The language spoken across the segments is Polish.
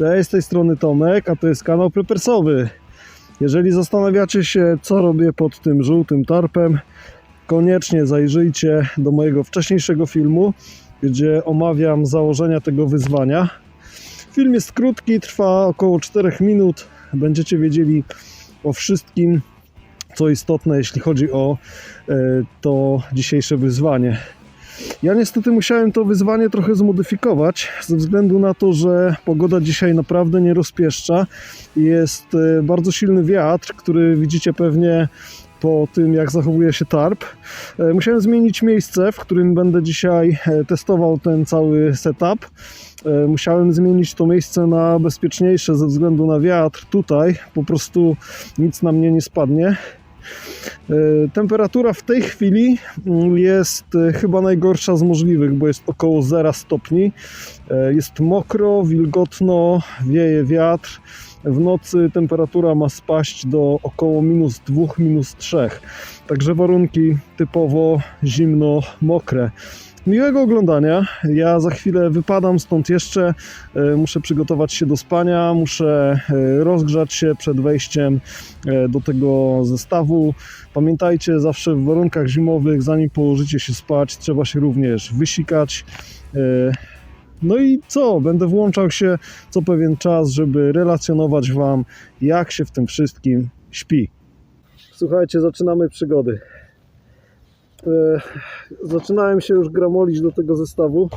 Cześć, z tej strony Tomek, a to jest kanał Prepersowy. Jeżeli zastanawiacie się, co robię pod tym żółtym tarpem, koniecznie zajrzyjcie do mojego wcześniejszego filmu, gdzie omawiam założenia tego wyzwania. Film jest krótki, trwa około 4 minut. Będziecie wiedzieli o wszystkim, co istotne, jeśli chodzi o e, to dzisiejsze wyzwanie. Ja niestety musiałem to wyzwanie trochę zmodyfikować, ze względu na to, że pogoda dzisiaj naprawdę nie rozpieszcza. Jest e, bardzo silny wiatr, który widzicie pewnie po tym, jak zachowuje się tarp. E, Musiałem zmienić miejsce, w którym będę dzisiaj e, testował ten cały setup. Musiałem zmienić to miejsce na bezpieczniejsze ze względu na wiatr. Tutaj po prostu nic na mnie nie spadnie. E, Temperatura w tej chwili mm, jest e, chyba najgorsza z możliwych, bo jest około 0 stopni. E, Jest mokro, wilgotno, wieje wiatr. W nocy temperatura ma spaść do około minus 2, minus 3. Także warunki typowo zimno-mokre. Miłego oglądania. Ja za chwilę wypadam stąd jeszcze. E, Muszę przygotować się do spania, muszę e, rozgrzać się przed wejściem e, do tego zestawu. Pamiętajcie, zawsze w warunkach zimowych, zanim położycie się spać, trzeba się również wysikać. No i co? Będę włączał się co pewien czas, żeby relacjonować Wam, jak się w tym wszystkim śpi. Słuchajcie, zaczynamy przygody. E, Zaczynałem się już gramolić do tego zestawu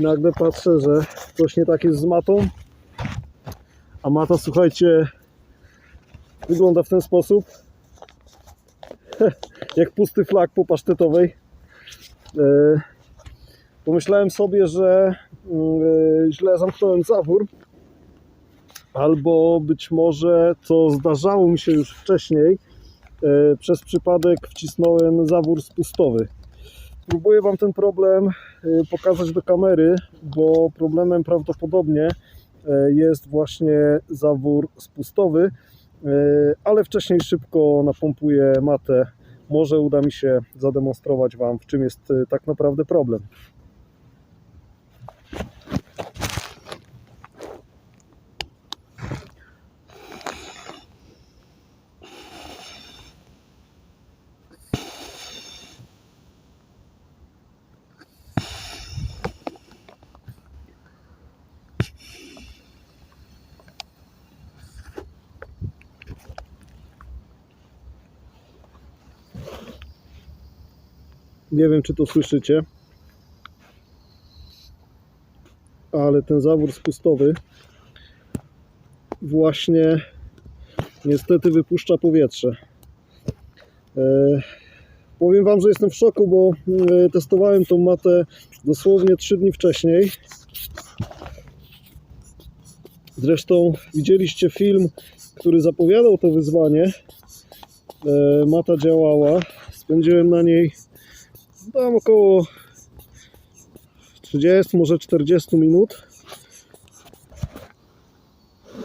i nagle patrzę, że coś nie tak jest z matą. A mata, słuchajcie, wygląda w ten sposób. Jak pusty flag po pasztetowej. E, Pomyślałem sobie, że mm, e, źle zamknąłem zawór. Albo być może, co zdarzało mi się już wcześniej, przez przypadek wcisnąłem zawór spustowy. Próbuję Wam ten problem e, pokazać do kamery, bo problemem prawdopodobnie e, jest właśnie zawór spustowy, e, ale wcześniej szybko napompuję matę. Może uda mi się zademonstrować Wam, w czym jest e, tak naprawdę problem. Nie wiem, czy to słyszycie, ale ten zawór spustowy właśnie niestety wypuszcza powietrze. E, powiem Wam, że jestem w szoku, bo e, testowałem tą matę dosłownie 3 dni wcześniej. Zresztą widzieliście film, który zapowiadał to wyzwanie. E, mata działała. Spędziłem na niej tam około 30, może 40 minut.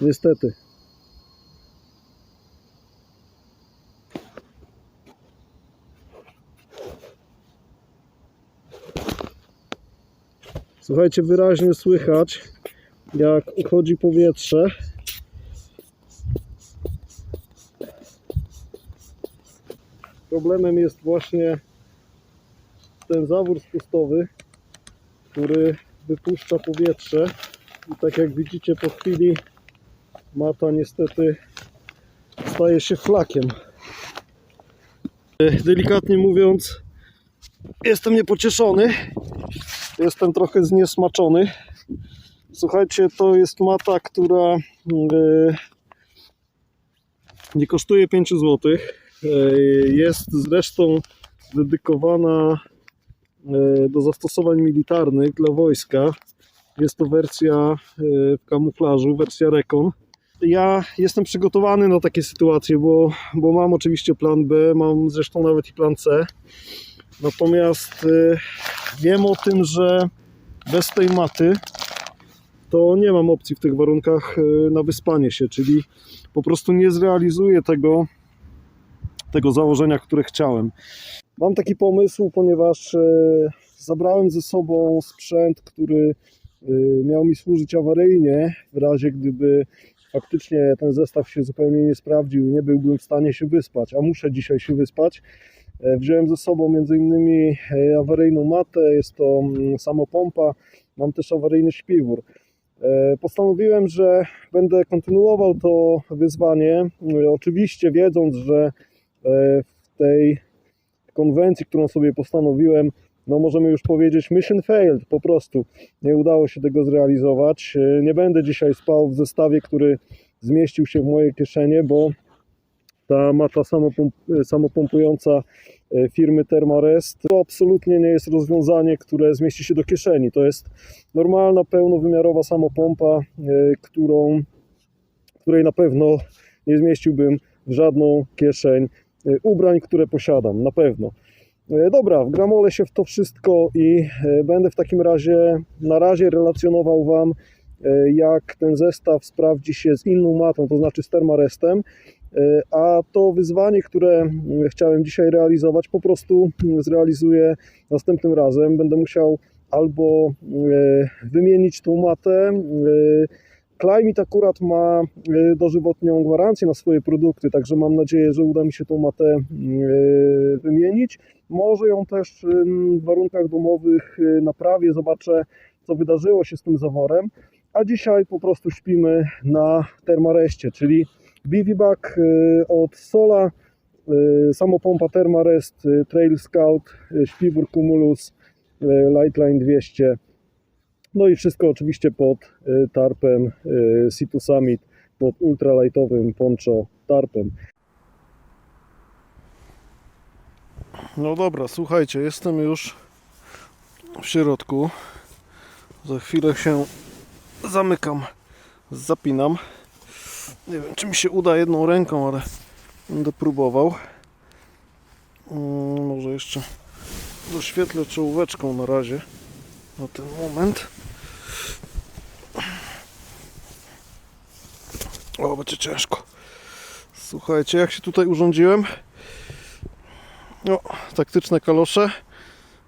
Niestety. Słuchajcie, wyraźnie słychać, jak uchodzi powietrze. Problemem jest właśnie ten zawór spustowy, który wypuszcza powietrze i tak jak widzicie po chwili mata niestety staje się flakiem. Delikatnie mówiąc jestem niepocieszony, jestem trochę zniesmaczony. Słuchajcie, to jest mata, która e, nie kosztuje 5 zł. Jest zresztą dedykowana e, do zastosowań militarnych dla wojska. Jest to wersja e, w kamuflażu, wersja Recon. Ja jestem przygotowany na takie sytuacje, bo, bo mam oczywiście plan B, mam zresztą nawet i plan C. Natomiast e, wiem o tym, że bez tej maty to nie mam opcji w tych warunkach e, na wyspanie się, czyli po prostu nie zrealizuję tego, tego założenia, które chciałem. Mam taki pomysł, ponieważ e, zabrałem ze sobą sprzęt, który y, miał mi służyć awaryjnie w razie gdyby faktycznie ten zestaw się zupełnie nie sprawdził i nie byłbym w stanie się wyspać, a muszę dzisiaj się wyspać. E, Wziąłem ze sobą m.in. e, awaryjną matę, jest to mm, samopompa, mam też awaryjny śpiwór. E, Postanowiłem, że będę kontynuował to wyzwanie, e, oczywiście wiedząc, że e, w tej konwencji, którą sobie postanowiłem, no możemy już powiedzieć mission failed, po prostu nie udało się tego zrealizować. E, Nie będę dzisiaj spał w zestawie, który zmieścił się w mojej kieszenie, bo ta mata samopomp- samopompująca e, firmy Thermarest to absolutnie nie jest rozwiązanie, które zmieści się do kieszeni. To jest normalna, pełnowymiarowa samopompa, e, którą, której na pewno nie zmieściłbym w żadną kieszeń e, ubrań, które posiadam, na pewno. E, Dobra, wgramolę się w to wszystko i e, będę w takim razie na razie relacjonował Wam, e, jak ten zestaw sprawdzi się z inną matą, to znaczy z Thermarestem. E, A to wyzwanie, które mm, chciałem dzisiaj realizować, po prostu mm, zrealizuję następnym razem. Będę musiał albo wymienić tą matę. Climate akurat ma e, dożywotnią gwarancję na swoje produkty, także mam nadzieję, że uda mi się tą matę e, wymienić. Może ją też w warunkach domowych e, naprawię, zobaczę co wydarzyło się z tym zaworem. A dzisiaj po prostu śpimy na Thermarestie, czyli Biviback e, od Sola, samopompa Thermarest, e, Trail Scout, śpiwór Cumulus, Lightline 200. No i wszystko oczywiście pod e, tarpem e, Situ Summit, pod ultralightowym poncho tarpem. No dobra, słuchajcie, jestem już w środku. Za chwilę się zamykam, zapinam. Nie wiem, czy mi się uda jedną ręką, ale będę próbował. Mm, Może jeszcze doświetlę czołóweczką na razie na ten moment. O, będzie ciężko. Słuchajcie, jak się tutaj urządziłem? No, taktyczne kalosze.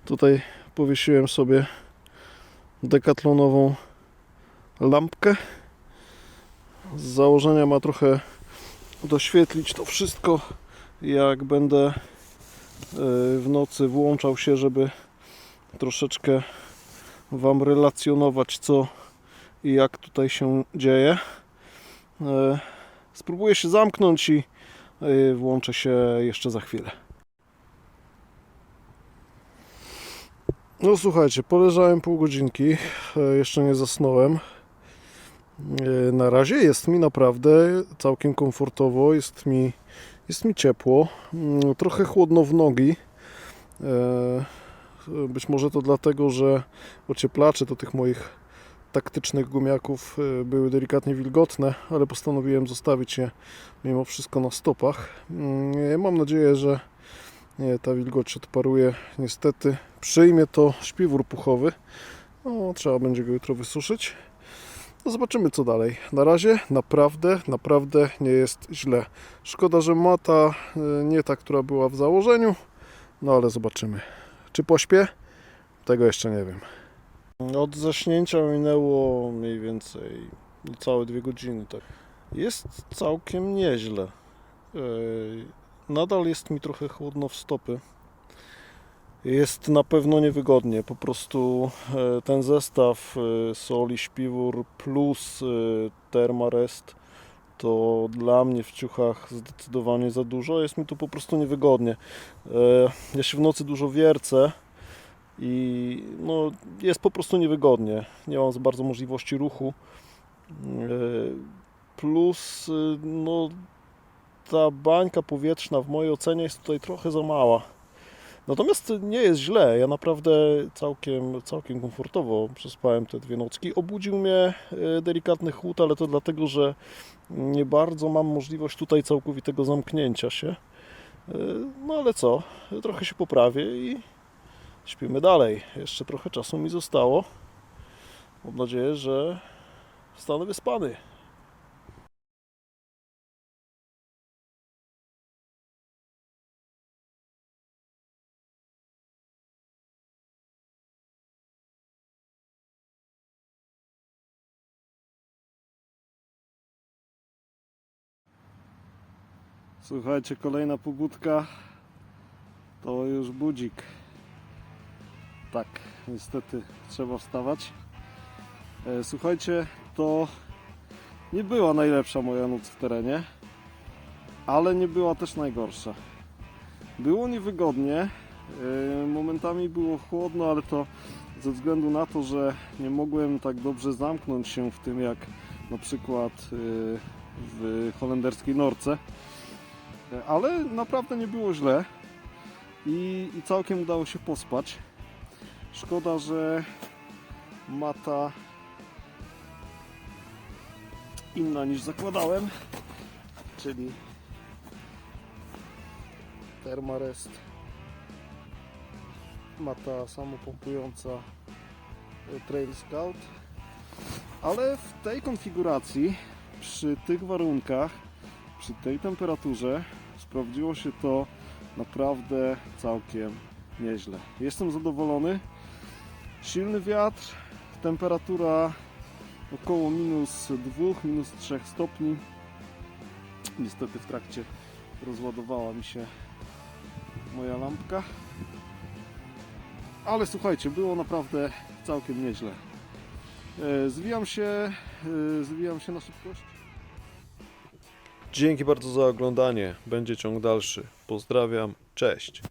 Tutaj powiesiłem sobie dekatlonową lampkę. Z założenia ma trochę doświetlić to wszystko, jak będę e, w nocy włączał się, żeby troszeczkę Wam relacjonować co i jak tutaj się dzieje. E, Spróbuję się zamknąć i e, włączę się jeszcze za chwilę. No słuchajcie, poleżałem pół godzinki, e, jeszcze nie zasnąłem. Na razie jest mi naprawdę całkiem komfortowo, jest mi, jest mi ciepło, Mm, trochę chłodno w nogi. E, Być może to dlatego, że ocieplacze do tych moich taktycznych gumiaków e, były delikatnie wilgotne, ale postanowiłem zostawić je mimo wszystko na stopach. Mm, Mam nadzieję, że ta wilgoć odparuje. Niestety przyjmie to śpiwór puchowy. No, trzeba będzie go jutro wysuszyć. No zobaczymy co dalej. Na razie naprawdę, naprawdę nie jest źle. Szkoda, że mata nie ta, która była w założeniu, no ale zobaczymy. Czy pośpię? Tego jeszcze nie wiem. Od zaśnięcia minęło mniej więcej niecałe dwie godziny. Tak. Jest całkiem nieźle. Nadal jest mi trochę chłodno w stopy. Jest na pewno niewygodnie. Po prostu e, ten zestaw e, soli śpiwór plus e, Thermarest to dla mnie w ciuchach zdecydowanie za dużo. Jest mi tu po prostu niewygodnie. E, Ja się w nocy dużo wiercę i no, jest po prostu niewygodnie. Nie mam za bardzo możliwości ruchu. E, Plus e, no, ta bańka powietrzna w mojej ocenie jest tutaj trochę za mała. Natomiast nie jest źle. Ja naprawdę całkiem, całkiem komfortowo przespałem te dwie nocki. Obudził mnie e, delikatny chłód, ale to dlatego, że nie bardzo mam możliwość tutaj całkowitego zamknięcia się. E, No ale co, trochę się poprawię i śpimy dalej. Jeszcze trochę czasu mi zostało. Mam nadzieję, że stanę wyspany. Słuchajcie, kolejna pobudka to już budzik. Tak, niestety trzeba wstawać. E, Słuchajcie, to nie była najlepsza moja noc w terenie, ale nie była też najgorsza. Było niewygodnie, e, momentami było chłodno, ale to ze względu na to, że nie mogłem tak dobrze zamknąć się w tym jak na przykład e, w holenderskiej norce. Ale naprawdę nie było źle i, i całkiem udało się pospać. Szkoda, że mata inna niż zakładałem, czyli Thermarest mata samopompująca e, Trail Scout ale w tej konfiguracji przy tych warunkach przy tej temperaturze sprawdziło się to naprawdę całkiem nieźle. Jestem zadowolony. Silny wiatr, temperatura około minus 2, minus 3 stopni. Niestety w trakcie rozładowała mi się moja lampka. Ale słuchajcie, było naprawdę całkiem nieźle. E, Zwijam się, e, zwijam się na szybkość. Dzięki bardzo za oglądanie. Będzie ciąg dalszy. Pozdrawiam. Cześć.